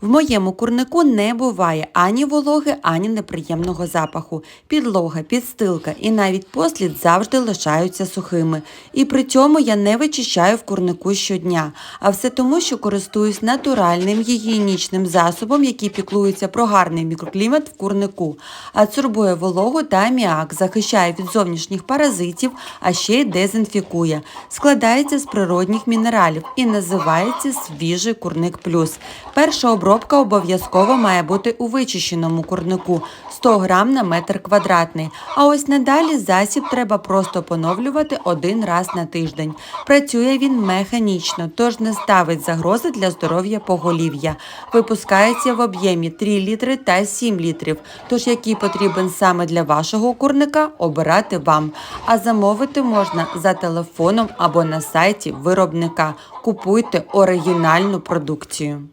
В моєму курнику не буває ані вологи, ані неприємного запаху. Підлога, підстилка і навіть послід завжди лишаються сухими. І при цьому я не вичищаю в курнику щодня. А все тому, що користуюсь натуральним гігієнічним засобом, який піклується про гарний мікроклімат в курнику. Адсорбує вологу та аміак, захищає від зовнішніх паразитів, а ще й дезінфікує. Складається з природних мінералів і називається свіжий курник плюс. Перша обробка обов'язково має бути у вичищеному курнику 100 грам на метр квадратний. А ось надалі засіб треба просто поновлювати один раз на тиждень. Працює він механічно, тож не ставить загрози для здоров'я поголів'я. Випускається в об'ємі 3 літри та 7 літрів. Тож який потрібен саме для вашого курника, обирати вам. А замовити можна за телефоном або на сайті виробника. Купуйте оригінальну продукцію.